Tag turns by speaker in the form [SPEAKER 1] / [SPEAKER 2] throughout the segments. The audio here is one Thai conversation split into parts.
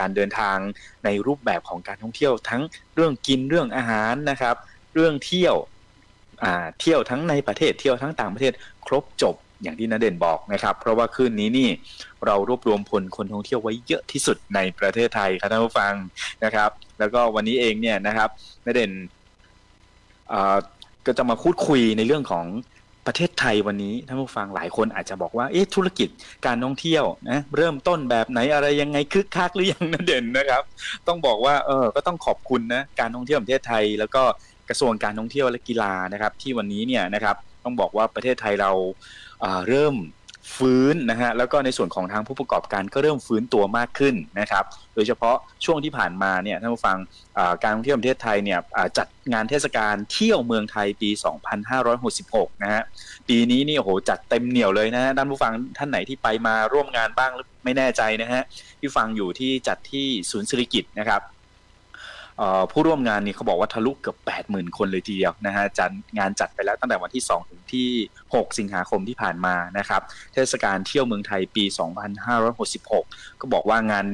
[SPEAKER 1] การเดินทางในรูปแบบของการท่องเที่ยวทั้งเรื่องกินเรื่องอาหารนะครับ เรื่องเที่ยวเที่ยวทั้งในประเทศเที่ยวทั้งต่างประเทศครบจบอย่างที่นเด่นบอกนะครับ เพราะว่าคืนนี้นี่เรารวบรวมพลคนท่องเที่ยวไว้เยอะที่สุดในประเทศไทยครับท่านผู้ฟังนะครับ แล้วก็วันนี้เองเนี่ยนะครับนเด่นก็จะมาพูดคุยในเรื่องของ ประเทศไทยวันนี้ท่านผู้ฟังหลายคนอาจจะบอกว่าเอ๊ะธุรกิจการท่องเที่ยวนะเริ่มต้นแบบไหนอะไรยังไงคึกคักหรือยังนเด่นนะครับ ต้องบอกว่าเออก็ต้องขอบคุณนะการท่องเที่ยวแห่งประเทศไทย แล้วก็กระทรวงการท่องเที่ยวและกีฬานะครับ ที่วันนี้เนี่ยนะครับต้องบอกว่าประเทศไทยเราเอ่อเริ่ม ฟื้นนะฮะแล้วก็ในส่วนของทางผู้ประกอบการก็เริ่มฟื้นตัวมากขึ้นนะครับ โดยเฉพาะช่วงที่ผ่านมาเนี่ยท่านผู้ฟังการท่องเที่ยวประเทศไทยเนี่ยจัดงานเทศกาลเที่ยวเมืองไทยปี 2566 นะฮะปีนี้นี่โอ้โหจัดเต็มเหนียวเลยนะฮะท่านผู้ฟังท่านไหนที่ไปมาร่วมงานบ้างหรือไม่แน่ใจนะฮะที่ฟังอยู่ที่จัดที่ศูนย์ศิริกิตนะครับ ผู้ร่วมงานนี่เขาบอกว่าทะลุเกือบ 80,000 คนเลยทีเดียวนะฮะจัดงานจัดไปแล้วตั้งแต่วันที่ 2 ถึงที่ 6 สิงหาคมที่ผ่านมานะครับ เทศกาลเที่ยวเมืองไทยปี 2566 ก็บอกว่างาน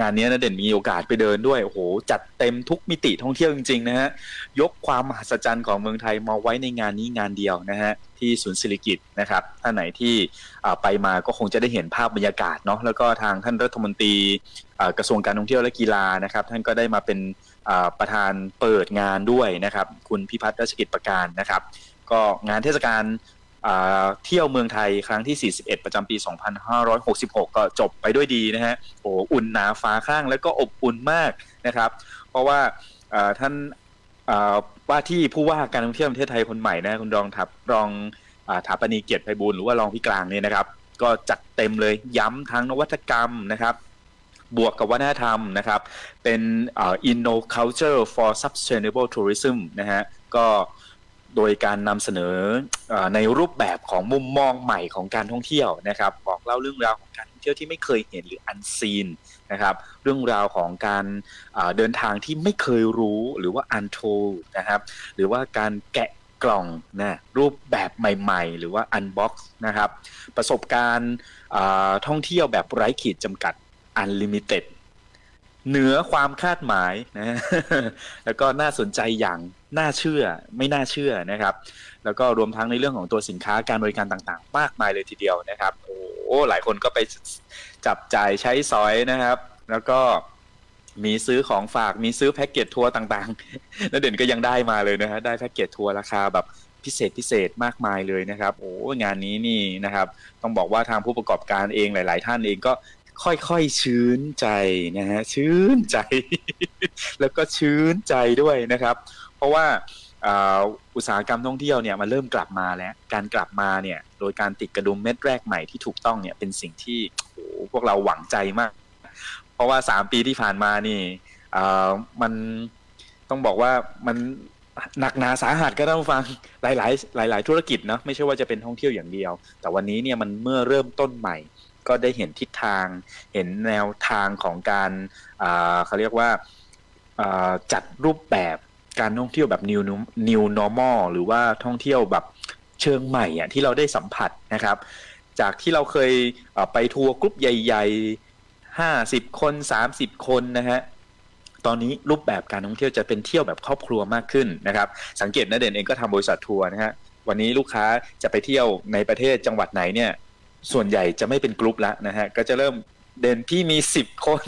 [SPEAKER 1] งานนี้นะเด่นมีโอกาสไปเดินด้วย โอ้โห จัดเต็มทุกมิติท่องเที่ยวจริงๆนะฮะ ยกความมหัศจรรย์ของเมืองไทยมาไว้ในงานนี้งานเดียวนะฮะที่ศูนย์ศิริกิตนะครับท่านไหนที่ไปมาก็คงจะได้เห็นภาพบรรยากาศเนาะแล้วก็ทางท่านรัฐมนตรีกระทรวงการท่องเที่ยวและกีฬานะครับ ท่านก็ได้มาเป็นประธานเปิดงานด้วยนะครับ คุณพิพัฒน์รัชกิจประการนะครับ ก็งานเทศกาลเที่ยวเมืองไทยครั้งที่ 41 ประจำปี 2566 ก็จบไปด้วยดีนะฮะโอ้อุ่นหนาฟ้าข้างแล้วก็อบอุ่นมากนะครับ เพราะว่าท่าน ว่าที่ผู้ว่าการท่องเที่ยวประเทศไทยคนใหม่นะคุณรองทับรองอถาปนีเกียรติไพบูลย์หรือว่ารองพี่กลางเนี่ยนะครับ ก็จัดเต็มเลยย้ำทั้งนวัตกรรมนะครับ บวกกับวัฒนธรรมนะครับ เป็น Inno Culture for Sustainable Tourism นะฮะก็ โดยการนำเสนอในรูปแบบของมุมมองใหม่ของการท่องเที่ยวนะครับ บอกเล่าเรื่องราวของการท่องเที่ยวที่ไม่เคยเห็นหรืออันซีนนะครับ เรื่องราวของการเดินทางที่ไม่เคยรู้หรือว่า untold นะครับ หรือว่าการแกะกล่องนะรูปแบบใหม่ๆ หรือว่า unbox นะครับ ประสบการณ์ท่องเที่ยวแบบไร้ขีดจำกัด unlimited เหนือความคาดหมายนะแล้วก็น่าสนใจอย่าง น่าเชื่อไม่น่าเชื่อนะครับ แล้วก็รวมทั้งในเรื่องของตัวสินค้าการบริการต่างๆ มากมายเลยทีเดียวนะครับ โอ้โหหลายคนก็ไปจับจ่ายใช้สอยนะครับ แล้วก็มีซื้อของฝากมีซื้อแพ็กเกจทัวร์ต่างๆแล้วเด่นก็ยังได้มาเลยนะฮะได้แพ็กเกจทัวร์ราคาแบบพิเศษพิเศษมากมายเลยนะครับโอ้งานนี้นี่นะครับ ต้องบอกว่าทางผู้ประกอบการเองหลาย ๆ ท่านเองก็ค่อยๆชื้นใจนะฮะชื้นใจ แล้วก็ชื้นใจด้วยนะครับ เพราะว่าอุตสาหกรรมท่องเที่ยวเนี่ยมันเริ่มกลับมาแล้ว การกลับมาเนี่ยโดยการติดกระดุมเม็ดแรกใหม่ที่ถูกต้องเนี่ยเป็นสิ่งที่โอ้พวกเราหวังใจมาก เพราะว่าสามปีที่ผ่านมานี่มันต้องบอกว่ามันหนักหนาสาหัสก็ต้องฟังหลาย ๆ หลาย ๆ ธุรกิจเนาะไม่ใช่ว่าจะเป็นท่องเที่ยวอย่างเดียว แต่วันนี้เนี่ยมันเมื่อเริ่มต้นใหม่ ก็ได้เห็นทิศทาง เห็นแนวทางของการเขาเรียกว่าจัดรูปแบบ การท่องเที่ยวแบบ new new normal หรือว่าท่องเที่ยวแบบเชิงใหม่อะที่เราได้สัมผัสนะครับ จากที่เราเคยไปทัวร์กรุ๊ปใหญ่ๆห้าสิบคนสามสิบคนนะฮะตอนนี้รูปแบบการท่องเที่ยวจะเป็นเที่ยวแบบครอบครัวมากขึ้นนะครับ สังเกตนะเด่นเองก็ทำบริษัททัวร์นะฮะวันนี้ลูกค้าจะไปเที่ยวในประเทศจังหวัดไหนเนี่ย ส่วนใหญ่จะไม่เป็นกรุ๊ปแล้วนะฮะก็จะเริ่มเด่นพี่มีสิบคน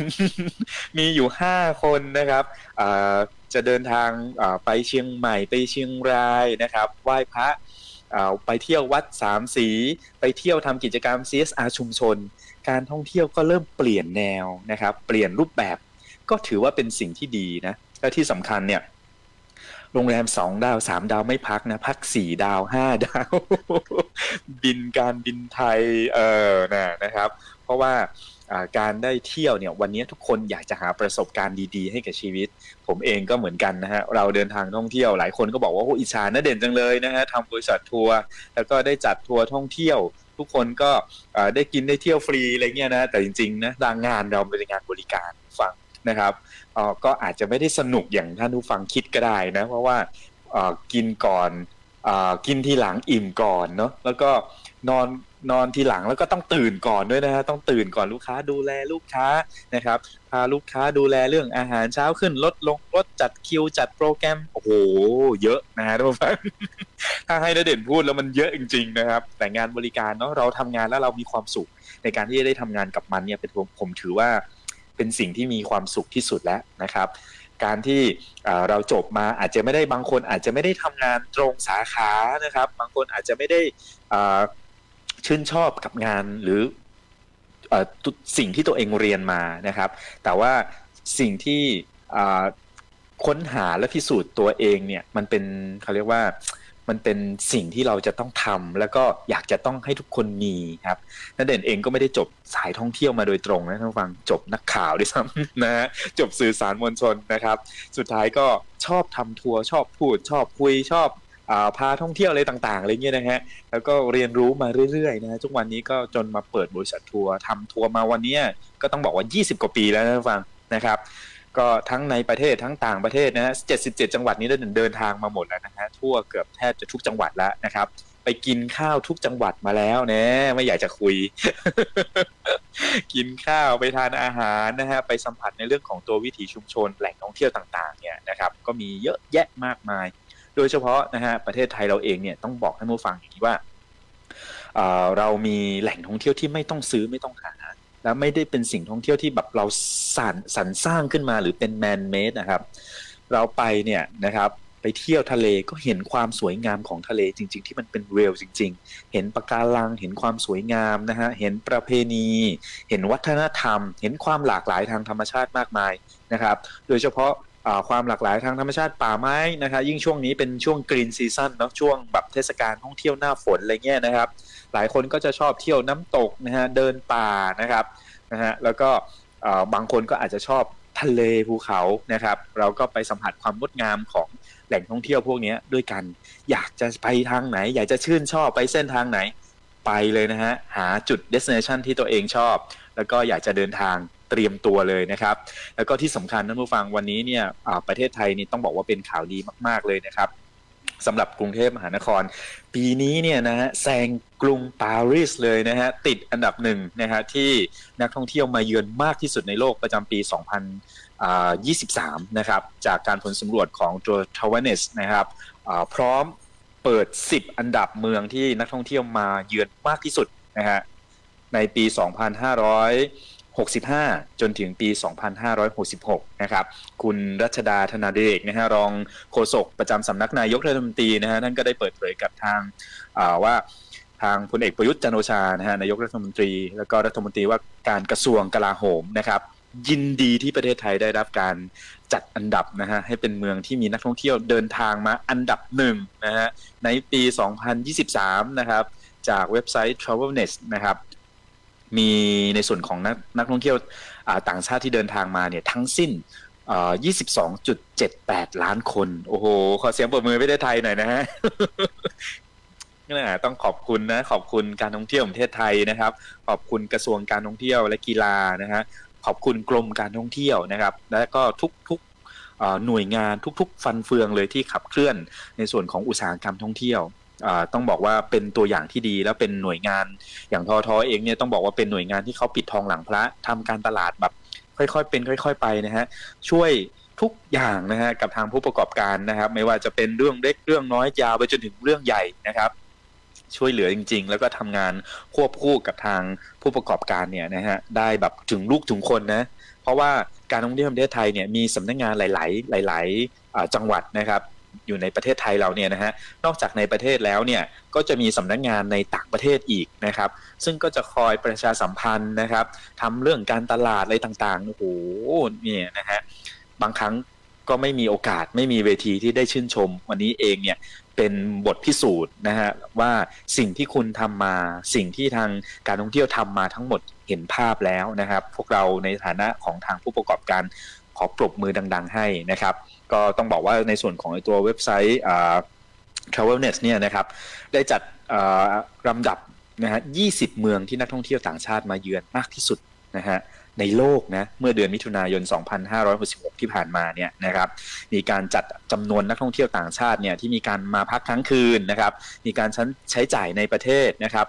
[SPEAKER 1] มีอยู่ห้าคนนะครับอ่า จะเดินทางไปเชียงใหม่ไปเชียงรายนะครับไหว้พระไปเที่ยววัดสามสี ไปเที่ยวทำกิจกรรม CSR ชุมชน การท่องเที่ยวก็เริ่มเปลี่ยนแนวนะครับ เปลี่ยนรูปแบบก็ถือว่าเป็นสิ่งที่ดีนะและที่สำคัญเนี่ยโรงแรมสองดาวสามดาวไม่พักนะ พักสี่ดาวห้าดาว บินการบินไทยเออนะนะครับ เพราะว่า การได้เที่ยวเนี่ยวันนี้ทุกคนอยากจะหาประสบการณ์ดีๆ ให้กับชีวิต ผมเองก็เหมือนกันนะฮะเราเดินทางท่องเที่ยวหลายคนก็บอกว่าโอ้อิจฉานะเด่นจังเลยนะฮะทำบริษัททัวร์แล้วก็ได้จัดทัวร์ท่องเที่ยว ทุกคนก็ได้กินได้เที่ยวฟรีอะไรเงี้ยนะแต่จริงๆนะดังงานเราเป็นงานบริการฟังนะครับก็อาจจะไม่ได้สนุกอย่างท่านผู้ฟังคิดก็ได้นะเพราะว่ากินก่อนอกินทีหลังอิ่มก่อนเนาะแล้วก็นอน นอนทีหลังแล้วก็ต้องตื่นก่อนด้วยนะฮะต้องตื่นก่อนลูกค้าดูแลลูกค้านะครับพาลูกค้าดูแลเรื่องอาหารเช้าขึ้นลดลงลดจัดคิวจัดโปรแกรมโอ้โหเยอะนะฮะทุกท่านถ้าให้นเด่นพูดแล้วมันเยอะจริง ๆ นะครับ แต่งานบริการเนาะเราทำงานแล้วเรามีความสุข ในการที่จะได้ทำงานกับมันเนี่ยเป็นผมผมถือว่าเป็นสิ่งที่มีความสุขที่สุดแล้วนะครับการที่เราจบมาอาจจะไม่ได้บางคนอาจจะไม่ได้ทำงานตรงสาขานะครับ บางคนอาจจะไม่ได้อ่อ ชื่นชอบกับงานหรืออสิ่งที่ตัวเองเรียนมานะครับ แต่ว่าสิ่งที่ค้นหาและพิสูจน์ตัวเองเนี่ยมันเป็นเขาเรียกว่ามันเป็นสิ่งที่เราจะต้องทำแล้วก็อยากจะต้องให้ทุกคนมีครับนัเด่นเองก็ไม่ได้จบสายท่องเที่ยวมาโดยตรงนะท่านฟังจบนักข่าวด้วยซ้ำนะจบสื่อสารมวลชนนะครับ สุดท้ายก็ชอบทำทัวร์ชอบพูดชอบคุยชอบ พาท่องเที่ยวอะไรต่างๆอะไรเงี้ยนะฮะแล้วก็เรียนรู้มาเรื่อยๆนะฮะทุกวันนี้ก็จนมาเปิดบริษัททัวร์ทำทัวร์มาวันนี้ก็ต้องบอกว่า 20 กว่าปีแล้วนะฟังนะครับก็ทั้งในประเทศทั้งต่างประเทศนะฮะ77 จังหวัดนี้ได้เดินทางมาหมดแล้วนะฮะทั่วเกือบแทบจะทุกจังหวัดแล้วนะครับ ไปกินข้าวทุกจังหวัดมาแล้วนะไม่อยากจะคุย กินข้าวไปทานอาหารนะฮะไปสัมผัสในเรื่องของตัววิถีชุมชนแหล่งท่องเที่ยวต่าง ๆ เนี่ยนะครับ ก็มีเยอะแยะมากมาย โดยเฉพาะนะฮะประเทศไทยเราเองเนี่ยต้องบอกท่านผู้ฟังอย่างนี้ว่าเรามีแหล่งท่องเที่ยวที่ไม่ต้องซื้อไม่ต้องหาแล้วไม่ได้เป็นสิ่งท่องเที่ยวที่แบบเราสรรสรรสร้างขึ้นมาหรือเป็นแมนเมดนะครับ เราไปเนี่ยนะครับไปเที่ยวทะเลก็เห็นความสวยงามของทะเลจริง ๆ ที่มันเป็นเรียลจริง ๆ เห็นปะการัง เห็นความสวยงามนะฮะ เห็นประเพณี เห็นวัฒนธรรม เห็นความหลากหลายทางธรรมชาติมากมายนะครับ โดยเฉพาะ ความหลากหลายทางธรรมชาติป่าไม้นะครับยิ่งช่วงนี้เป็นช่วงกรีนซีซั o นเนาะช่วงแบบเทศกาลท่องเที่ยวหน้าฝนอะไรเงี้ยนะครับ หลายคนก็จะชอบเที่ยวน้ำตกนะฮะเดินป่านะครับนะฮะแล้วก็บางคนก็อาจจะชอบทะเลภูเขานะครับ เราก็ไปสัมผัสความงดงามของแหล่งท่องเที่ยวพวกนี้ด้วยกัน อยากจะไปทางไหน อยากจะชื่นชอบไปเส้นทางไหนไปเลยนะฮะหาจุด destination ที่ตัวเองชอบ แล้วก็อยากจะเดินทาง เตรียมตัวเลยนะครับ แล้วก็ที่สำคัญท่านผู้ฟังวันนี้เนี่ยประเทศไทยนี่ต้องบอกว่าเป็นข่าวดีมากๆเลยนะครับสำหรับกรุงเทพมหานคร ปีนี้เนี่ยนะฮะแซงกรุงปารีสเลยนะฮะติดอันดับหนึ่งนะฮะที่นักท่องเที่ยวมาเยือนมากที่สุดในโลกประจำปี 2023 นะครับ จากการผลสำรวจของตัวทวเนสนะครับพร้อมเปิด 10 อันดับเมืองที่นักท่องเที่ยวมาเยือนมากที่สุดนะฮะในปี 2500 2565 จนถึงปี 2566 นะครับ คุณรัชดาธนาเดชนะฮะรองโฆษกประจำสำนักนายกรัฐมนตรีนะฮะท่านก็ได้เปิดเผยกับทางาว่าทางพลเอกประยุทธ์จันโอชานะฮะนายกรัฐมนตรี แล้วก็รัฐมนตรีว่าการกระทรวงกลาโหมนะครับยินดีที่ประเทศไทยได้รับการจัดอันดับนะฮะให้เป็นเมืองที่มีนักท่องเที่ยวเดินทางมาอันดับหนึ่งนะฮะในปี 2023 นะครับ จากเว็บไซต์ Travelnest นะครับ มีในส่วนของนักนักท่องเที่ยวต่างชาติที่เดินทางมาเนี่ยทั้งสิ้น 22.78 ล้านคน โอ้โห ขอเสียงปรบมือประเทศไทยหน่อยนะฮะนะต้องขอบคุณนะ ขอบคุณการท่องเที่ยวของประเทศไทยนะครับ ขอบคุณกระทรวงการท่องเที่ยวและกีฬานะฮะ ขอบคุณกรมการท่องเที่ยวนะครับ และก็ทุกๆหน่วยงานทุกๆ ฟันเฟืองเลยที่ขับเคลื่อนในส่วนของอุตสาหกรรมท่องเที่ยว ต้องบอกว่าเป็นตัวอย่างที่ดีแล้วเป็นหน่วยงานอย่างทอทอเองเนี่ยต้องบอกว่าเป็นหน่วยงานที่เขาปิดทองหลังพระทำการตลาดแบบค่อยๆเป็นค่อย ๆ ไปนะฮะช่วยทุกอย่างนะฮะกับทางผู้ประกอบการนะครับ ไม่ว่าจะเป็นเรื่องเล็กเรื่องน้อยยาวไปจนถึงเรื่องใหญ่นะครับช่วยเหลือจริง ๆ แล้วก็ทำงานควบคู่กับทางผู้ประกอบการเนี่ยนะฮะได้แบบถึงลูกถึงคนนะเพราะว่าการท่องเที่ยวประเทศไทยเนี่ยมีสำนักงานหลาย ๆ หลาย ๆ จังหวัดนะครับ อยู่ในประเทศไทยเราเนี่ยนะฮะนอกจากในประเทศแล้วเนี่ยก็จะมีสำนักงานในต่างประเทศอีกนะครับ ซึ่งก็จะคอยประชาสัมพันธ์นะครับทำเรื่องการตลาดอะไรต่างๆโอ้โหเนี่ยนะฮะบางครั้งก็ไม่มีโอกาสไม่มีเวทีที่ได้ชื่นชม วันนี้เองเนี่ยเป็นบทพิสูจน์นะฮะว่าสิ่งที่คุณทำมาสิ่งที่ทางการท่องเที่ยวทำมาทั้งหมดเห็นภาพแล้วนะครับ พวกเราในฐานะของทางผู้ประกอบการขอปรบมือดัง ๆ ให้นะครับ ก็ต้องบอกว่าในส่วนของตัวเว็บไซต์อ่า Travelnet เนี่ยนะครับได้จัดลำดับนะฮะ20 เมืองที่นักท่องเที่ยวต่างชาติมาเยือนมากที่สุดนะฮะในโลกนะเมื่อเดือนมิถุนายน 2566 ที่ผ่านมาเนี่ยนะครับมีการจัดจำนวนนักท่องเที่ยวต่างชาติเนี่ยที่มีการมาพักค้างคืนนะครับมีการใช้ใช้จ่ายในประเทศนะครับ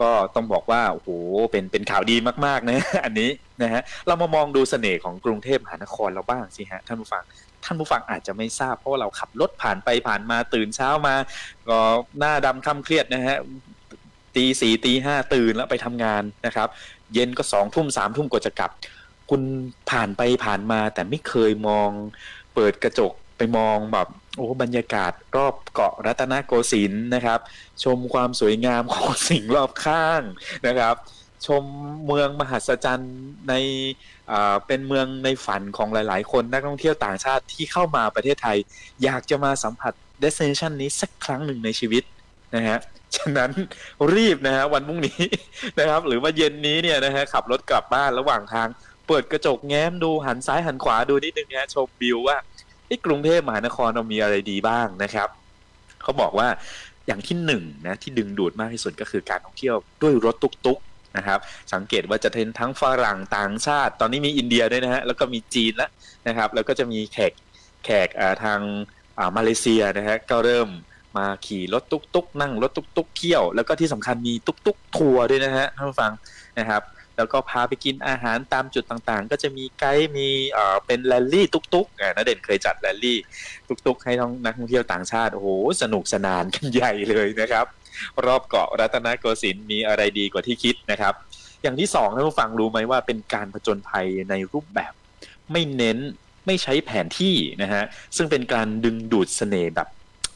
[SPEAKER 1] ก็ต้องบอกว่าโอ้โหเป็นเป็นข่าวดีมากๆนะอันนี้นะฮะเรามามองดูเสน่ห์ของกรุงเทพมหานครเราบ้างสิฮะท่านผู้ฟัง ท่านผู้ฟังอาจจะไม่ทราบ เพราะว่าเราขับรถผ่านไปผ่านมาตื่นเช้ามาก็หน้าดำคล้ำเครียดนะฮะตีสี่ตีห้าตื่นแล้วไปทำงานนะครับ เย็นก็สองทุ่มสามทุ่มกว่าจะกลับ คุณผ่านไปผ่านมาแต่ไม่เคยมอง เปิดกระจกไปมองแบบโอ้บรรยากาศรอบเกาะรัตนโกสินทร์นะครับ ชมความสวยงามของสิ่งรอบข้างนะครับ ชมเมืองมหัศจรรย์ใน เป็นเมืองในฝันของหลาย ๆ คนนักท่องเที่ยวต่างชาติที่เข้ามาประเทศไทย อยากจะมาสัมผัส destination นี้สักครั้งหนึ่งในชีวิตนะฮะฉะนั้นรีบนะฮะวันพรุ่งนี้นะครับ หรือว่าเย็นนี้เนี่ยนะฮะขับรถกลับบ้านระหว่างทางเปิดกระจกแง้มดูหันซ้ายหันขวาดูนิดนึงนะฮะชมวิวว่าที่กรุงเทพมหานครเรามีอะไรดีบ้างนะครับเขาบอกว่าอย่างที่หนึ่งนะที่ดึงดูดมากที่สุดก็คือการท่องเที่ยวด้วยรถตุกๆ นะครับ สังเกตว่าจะเป็นทั้งฝรั่งต่างชาติ ตอนนี้มีอินเดียด้วยนะฮะ แล้วก็มีจีนแล้วนะครับ แล้วก็จะมีแขกแขกทางมาเลเซียนะฮะ ก็เริ่มมาขี่รถตุ๊กๆนั่งรถตุ๊กๆเที่ยว แล้วก็ที่สำคัญมีตุ๊กๆทัวร์ด้วยนะฮะท่านผู้ฟังนะครับ แล้วก็พาไปกินอาหารตามจุดต่างๆ ก็จะมีไกด์มีเอ่อเป็นแรลลี่ตุ๊กๆอ่าณเด่นเคยจัดแรลลี่ตุ๊กๆให้ท่องนักท่องเที่ยวต่างชาติ โอ้โห สนุกสนานกันใหญ่เลยนะครับ รอบเกาะรัตนโกสินทร์มีอะไรดีกว่าที่คิดนะครับ อย่างที่สองท่านผู้ฟังรู้ไหมว่าเป็นการผจญภัยในรูปแบบ ไม่เน้นไม่ใช้แผนที่นะฮะซึ่งเป็นการดึงดูดเสน่ห์แบบ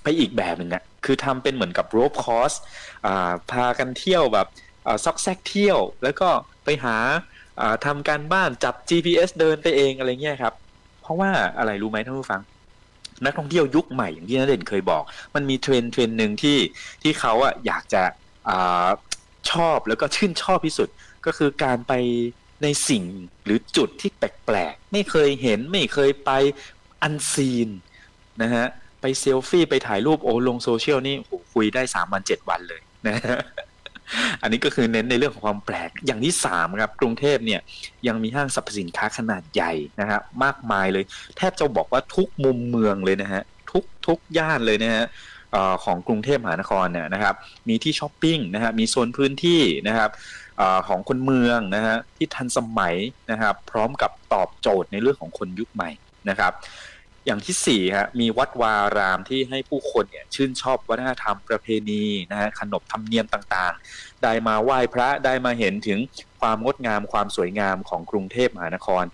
[SPEAKER 1] ไปอีกแบบหนึ่งอะคือทำเป็นเหมือนกับโรบคอสพากันเที่ยวแบบซอกแซกเที่ยว แล้วก็ไปหาอ่าทำการบ้านจับ GPS เดินไปเองอะไรเงี้ยครับ เพราะว่าอะไรรู้ไหมท่านผู้ฟัง นักท่องเที่ยวยุคใหม่อย่างที่นเด่นเคยบอก มันมีเทรนเทรนหนึ่งที่ที่เขาอะอยากจะอาชอบแล้วก็ชื่นชอบที่สุดก็คือการไปในสิ่งหรือจุดที่แปลกๆ ไม่เคยเห็นไม่เคยไปอันซีนนะฮะ ไปเซลฟี่ ไปถ่ายรูปโอ้ลงโซเชียลนี่โหคุยได้สามวันเจ็ดวันเลยนะฮะ อันนี้ก็คือเน้นในเรื่องของความแปลกอย่างที่สามครับกรุงเทพเนี่ยยังมีห้างสรรพสินค้าขนาดใหญ่นะฮะมากมายเลย แทบจะบอกว่าทุกมุมเมืองเลยนะฮะทุกทุกย่านเลยนะฮะของกรุงเทพมหานครเนี่ยนะครับมีที่ช้อปปิ้งนะฮะมีโซนพื้นที่นะครับอของคนเมืองนะฮะที่ทันสมัยนะครับพร้อมกับตอบโจทย์ในเรื่องของคนยุคใหม่นะครับ อย่างที่สี่ฮะมีวัดวารามที่ให้ผู้คนเนี่ยชื่นชอบวัฒนธรรมประเพณีนะฮะขนบธรรมเนียมต่างๆ ได้มาไหว้พระได้มาเห็นถึงความงดงามความสวยงามของกรุงเทพมหานคร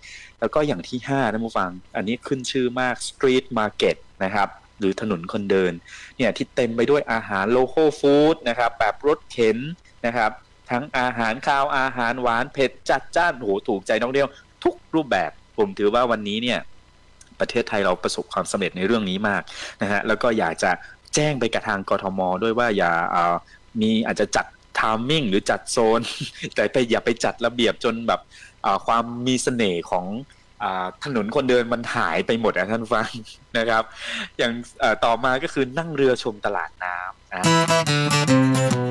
[SPEAKER 1] แล้วก็อย่างที่5ท่านผู้ฟัง อันนี้ขึ้นชื่อมาก Street Market นะครับหรือถนนคนเดินเนี่ยที่เต็มไปด้วยอาหารโล c a l Food นะครับแบบรถเข็นนะครับทั้งอาหารข้าวอาหารหวานเผ็ดจัดจ้านโหถูกใจน้องเดียว ทุกรูปแบบผมถือว่าวันนี้เนี่ย ประเทศไทยเราประสบความสำเร็จในเรื่องนี้มากนะฮะแล้วก็อยากจะแจ้งไปกับทางกทม ด้วยว่าอย่าอ่อมีอาจจะจัดทามมิ่งหรือจัดโซน แต่ไปอย่าไปจัดระเบียบจนแบบความมีเสน่ห์ของอถนนคนเดินมันหายไปหมดอะท่านฟังนะครับ อย่างต่อมาก็คือนั่งเรือชมตลาดน้ำ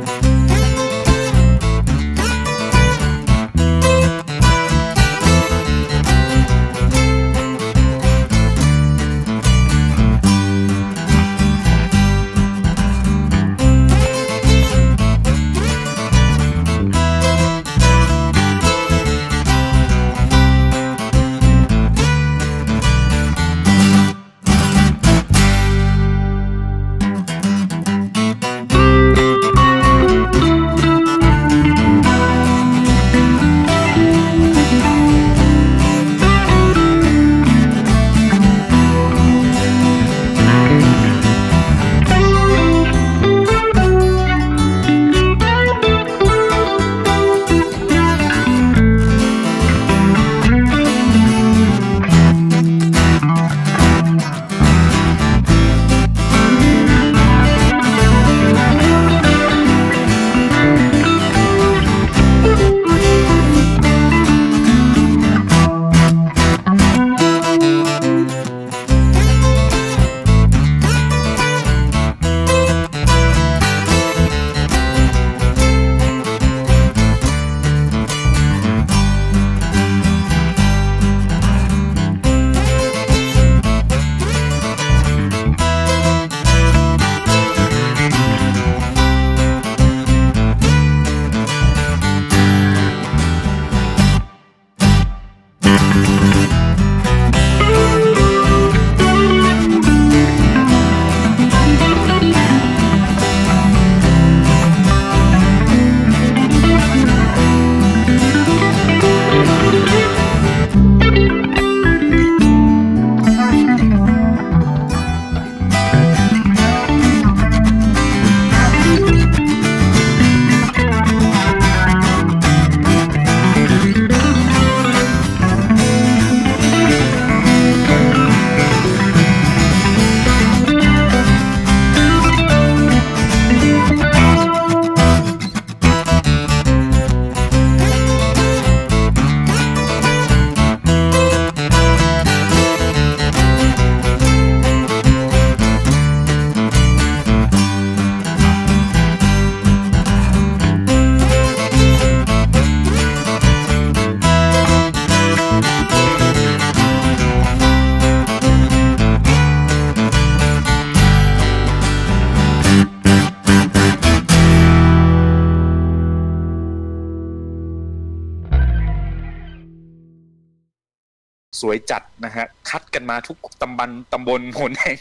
[SPEAKER 1] สวยจัดนะฮะคัดกันมาทุกตำบลตำบลหนแห่ง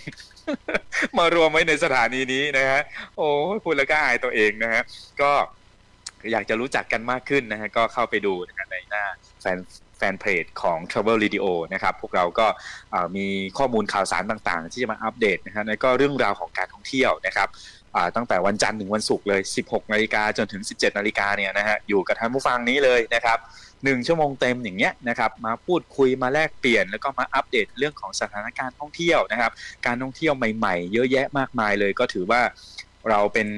[SPEAKER 1] มารวมไว้ในสถานีนี้นะฮะโอ้พูดแล้วก็อายตัวเองนะฮะก็อยากจะรู้จักกันมากขึ้นนะฮะก็เข้าไปดูนะฮะในหน้าแฟนแฟนเพจของ Travel Radio นะครับ พวกเราก็มีข้อมูลข่าวสารต่างๆ ที่จะมาอัปเดตนะฮะแล้วก็เรื่องราวของการท่องเที่ยวนะครับ ตั้งแต่วันจันทร์ถึงวันศุกร์เลย 16นาฬิกาจนถึง 17นาฬิกาเนี่ยนะฮะอยู่กับท่านผู้ฟังนี้เลยนะครับหนึ่งชั่วโมงเต็มอย่างเงี้ยนะครับมาพูดคุยมาแลกเปลี่ยน แล้วก็มาอัปเดตเรื่องของสถานการณ์ท่องเที่ยวนะครับ การท่องเที่ยวใหม่ๆ เยอะแยะมากมายเลยก็ถือว่าเราเป็น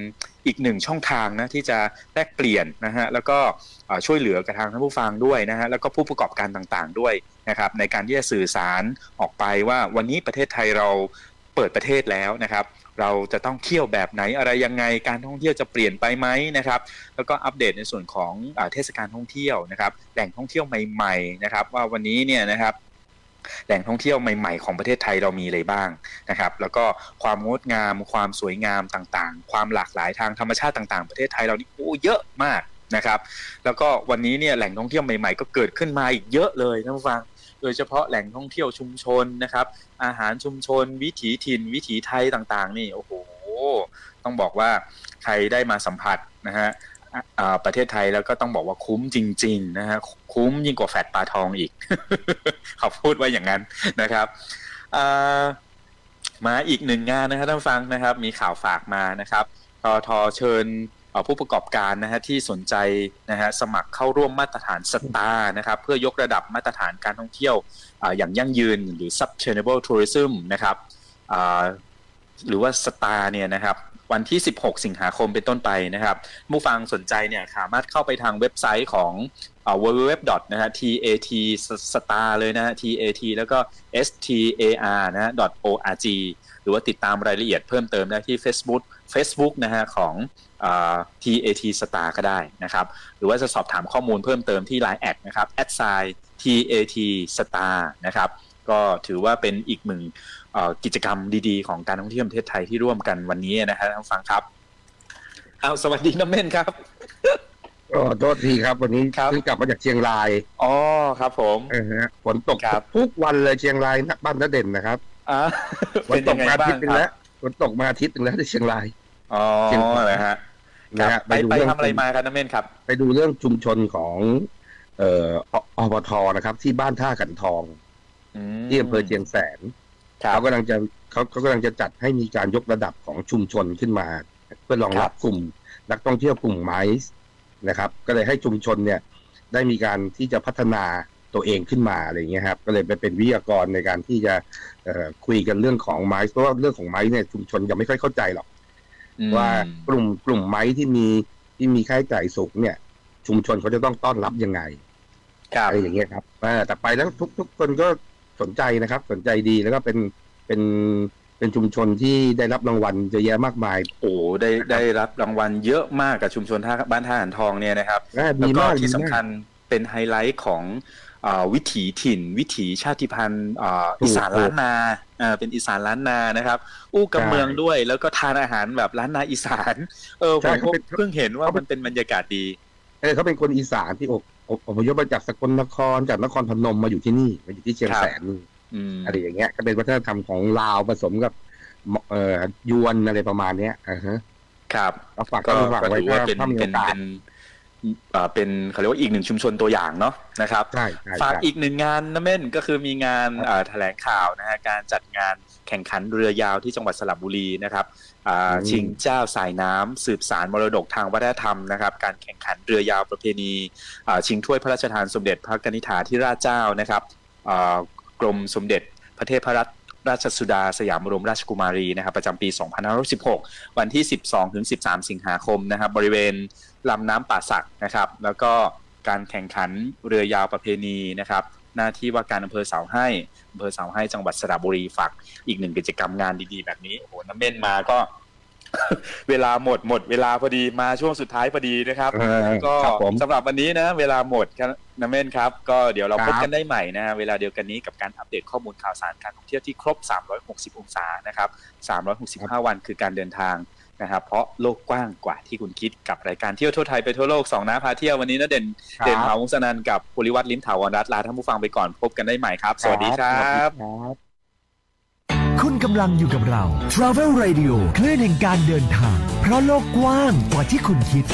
[SPEAKER 1] อีกหนึ่งช่องทางนะที่จะแลกเปลี่ยนนะฮะแล้วก็ช่วยเหลือกับทางท่านผู้ฟังด้วยนะฮะแล้วก็ผู้ประกอบการต่างๆด้วยนะครับในการที่จะสื่อสารออกไปว่าวันนี้ประเทศไทยเราเปิดประเทศแล้วนะครับ เราจะต้องเที่ยวแบบไหนอะไรยังไงการท่องเที่ยวจะเปลี่ยนไปไหมนะครับ แล้วก็อัปเดตในส่วนของอเทศกาลท่องเที่ยวนะครับแหล่งท่องเที่ยวใหม่ๆนะครับ ว่าวันนี้เนี่ยนะครับแหล่งท่องเที่ยวใหม่ๆ ของประเทศไทยเรามีอะไรบ้างนะครับ แล้วก็ความงดงาม ความสวยงามต่างๆ ความหลากหลายทางธรรมชาติต่าง ๆ ประเทศไทยเรานี่โอ้เยอะมากนะครับ แล้วก็วันนี้เนี่ยแหล่งท่องเที่ยวใหม่ๆ ก็เกิดขึ้นมาอีกเยอะเลยท่านผู้ฟัง โดยเฉพาะแหล่งท่องเที่ยวชุมชนนะครับ อาหารชุมชน วิถีถิ่น วิถีไทยต่างๆ นี่โอ้โหต้องบอกว่าใครได้มาสัมผัสนะฮะประเทศไทยแล้วก็ต้องบอกว่าคุ้มจริง ๆ นะฮะคุ้มยิ่งกว่าแฟดปลาทองอีกเขาพูดว่าอย่างนั้นนะครับมาอีกหนึ่งงานนะครับท่านฟังนะครับ มีข่าวฝากมานะครับทอทอเชิญ ผู้ประกอบการนะฮะที่สนใจนะฮะสมัครเข้าร่วมมาตรฐานสตาร์นะครับเพื่อยกระดับมาตรฐานการท่องเที่ยวอย่างยั่งยืนหรือ sustainable tourism นะครับหรือว่าสตาร์เนี่ยนะครับวันที่ 16 สิงหาคมเป็นต้นไปนะครับผู้ฟังสนใจเนี่ยสามารถเข้าไปทางเว็บไซต์ของ www. นะฮะ tat star เลยนะฮะ tat แล้วก็ star นะ .org หรือว่าติดตามรายละเอียดเพิ่มเติมได้ที่ Facebook Facebook นะฮะของเอ่อ tat star ก็ได้นะครับ หรือว่าจะสอบถามข้อมูลเพิ่มเติมที่ Line แอดนะครับ @sign tat star นะครับ ก็ถือว่าเป็นอีกหนึ่งเอ่อกิจกรรมดีๆ ของการท่องเที่ยวประเทศไทยที่ร่วมกันวันนี้นะฮะท่านผู้ฟังครับเอาสวัสดีน้ำเม่นครับ
[SPEAKER 2] ก็โทษทีครับ วันนี้
[SPEAKER 1] ครับ
[SPEAKER 2] เพิ่งกลับมาจากเชียงราย
[SPEAKER 1] อ๋อครับ ผม
[SPEAKER 2] เออฮะฝนตก
[SPEAKER 1] ครับ
[SPEAKER 2] ทุกวันเลยเชียงรายนักบ้านนักเด่นนะครับ
[SPEAKER 1] อ่า
[SPEAKER 2] ฝน
[SPEAKER 1] เป็น
[SPEAKER 2] ต
[SPEAKER 1] ยั
[SPEAKER 2] ก
[SPEAKER 1] งไง
[SPEAKER 2] มาอา
[SPEAKER 1] บ้า
[SPEAKER 2] ทิ
[SPEAKER 1] ง
[SPEAKER 2] ตย์หนึง
[SPEAKER 1] ครั
[SPEAKER 2] แล้
[SPEAKER 1] บ
[SPEAKER 2] ว ฝนตกมาอาทิตย์หนึงแล้วที่เชียงราย
[SPEAKER 1] อ๋อ
[SPEAKER 2] เชียงราย
[SPEAKER 1] เลยฮะค
[SPEAKER 2] นะ
[SPEAKER 1] รับ
[SPEAKER 2] ฮะ
[SPEAKER 1] ไป
[SPEAKER 2] ดู
[SPEAKER 1] ไป
[SPEAKER 2] เรื่อง
[SPEAKER 1] ทำอะไรมาครับน้ำเม่นครับ
[SPEAKER 2] ไปดูเรื่องชุมชนของเอ่อออบทนะครับ ที่บ้านท่าขันทอง
[SPEAKER 1] อืม
[SPEAKER 2] ที่อำเภอเชียงแสน
[SPEAKER 1] ครับ
[SPEAKER 2] เขากำลังจะเขาเขากำลังจะจัดให้มีการยกระดับของชุมชนขึ้นมา เพื่อรองรับกลุ่ม นักท่องเที่ยวกลุ่มไม้นะครับ ก็เลยให้ชุมชนเนี่ย ได้มีการที่จะพัฒนา ตัวเองขึ้นมาอะไรอย่างเงี้ยครับก็เลยไปเป็นวิทยากรในการที่จะเอ่อคุยกันเรื่องของไม้เพราะว่าเรื่องของไม้เนี่ยชุมชนยังไม่ค่อยเข้าใจหรอก
[SPEAKER 1] อืม
[SPEAKER 2] ว่ากลุ่มกลุ่มไม้ที่มีที่มีค่าใช้จ่ายสูงเนี่ย ชุมชนเขาจะต้องต้อนรับยังไง
[SPEAKER 1] ครับ
[SPEAKER 2] อะไรอย่างเงี้ยครับเออแต่ไปแล้วทุกทุกคนก็สนใจนะครับ สนใจดีแล้วก็เป็นเป็นเป็นชุมชนที่ได้รับรางวัลเยอะแยะมากมาย
[SPEAKER 1] โอ้ได้ได้รับรางวัลเยอะมากกับชุมชนท่าบ้านท่าหันทองเนี่ยนะครับ
[SPEAKER 2] อ่า
[SPEAKER 1] แล้ว
[SPEAKER 2] ดี
[SPEAKER 1] ก็
[SPEAKER 2] มาก
[SPEAKER 1] ที่
[SPEAKER 2] ดี
[SPEAKER 1] สำ
[SPEAKER 2] มาก
[SPEAKER 1] คัญเป็นไฮไลท์ของอ่า วิถีถิ่น วิถีชาติพันธุ์อ่า
[SPEAKER 2] ถูก
[SPEAKER 1] อีสานล้านนาอ่าเป็นอีสานล้านนานะครับ อู้กำ
[SPEAKER 2] ใช่
[SPEAKER 1] เมืองด้วย แล้วก็ทานอาหารแบบล้านนาอีสาน เออผ
[SPEAKER 2] ใช่
[SPEAKER 1] ม
[SPEAKER 2] เขาเป็น
[SPEAKER 1] เพิ่งเห็นว่า
[SPEAKER 2] เขาเป็
[SPEAKER 1] มันนเป็นบรรยากาศดี
[SPEAKER 2] เออเขาเป็นคนอีสานที่อบอบอพยพมาจากสกลนครจากนครพนมมาอยู่ที่นี่มาอยู่ที่เชียงแสนนี่
[SPEAKER 1] อืม
[SPEAKER 2] อะไรอย่างเงี้ย ก็เป็นวัฒนธรรมของลาวผสมกับเอ่อยวนอะไรประมาณเนี้ยอ่าฮะ
[SPEAKER 1] ครับ
[SPEAKER 2] เอาฝาก
[SPEAKER 1] ก็
[SPEAKER 2] ก็ฝาก
[SPEAKER 1] ก็
[SPEAKER 2] ไว้
[SPEAKER 1] ถือว่า
[SPEAKER 2] ถ้า
[SPEAKER 1] เป็น
[SPEAKER 2] ถ้ามี
[SPEAKER 1] เป็
[SPEAKER 2] โอนกาส
[SPEAKER 1] เป็นอ่าเป็นเขาเรียกว่าอีกหนึ่งชุมชนตัวอย่างเนาะนะครับ
[SPEAKER 2] ใช่ใช่
[SPEAKER 1] ฝาก
[SPEAKER 2] ใช่
[SPEAKER 1] อีกหนึ่งงานนะเม่นก็คือมีงานอ่าแถลงข่าวนะฮะการจัดงานแข่งขันเรือยาวที่จังหวัดสระบุรีนะครับอ่าชิงเจ้าสายน้ำสืบสารมรดกทางวัฒนธรรมนะครับ การแข่งขันเรือยาวประเพณีอ่าชิงถ้วยพระราชทานสมเด็จพระกนิษฐาธิราชเจ้านะครับอ่ากรมสมเด็จพระเทพรัตน ราชสุดาสยามบรมราชกุมารีนะครับประจำปี 2516 วันที่ 12 ถึง 13 สิงหาคมนะครับบริเวณลำน้ำป่าสักนะครับแล้วก็การแข่งขันเรือยาวประเพณีนะครับหน้าที่ว่าการอำเภอเสาให้อำเภอเสาให้จังหวัดสระบุรีฝากอีกหนึ่งกิจกรรมงานดีๆ แบบนี้โอ้โหน้ำเม่นมาก็ เวลาหมดหมด เวลาพอดีมาช่วงสุดท้ายพอดีนะครับ ก็สำหรับวันนี้นะ เวลาหมดครับนะเม่นครับ ก็เดี๋ยวเราพบกันได้ใหม่นะ เวลาเดียวกันนี้กับการอัปเดตข้อมูลข่าวสารการท่องเที่ยวที่ครบ 360 องศานะครับ 365 วันคือการเดินทางนะครับเพราะโลกกว้างกว่าที่คุณคิดกับรายการเที่ยวทั่วไทยไปทั่วโลกสองน้าพาเที่ยววันนี้นะเด่นเด่นเผาวงสนันกับภูริวัตรลิ้มถาวรรัตลาท่านผู้ฟังไปก่อนพบกันได้ใหม่ครับ สวัสดีครับ
[SPEAKER 3] คุณกำลังอยู่กับเรา Travel Radio คลื่นแห่งการเดินทาง เพราะโลกกว้างกว่าที่คุณคิด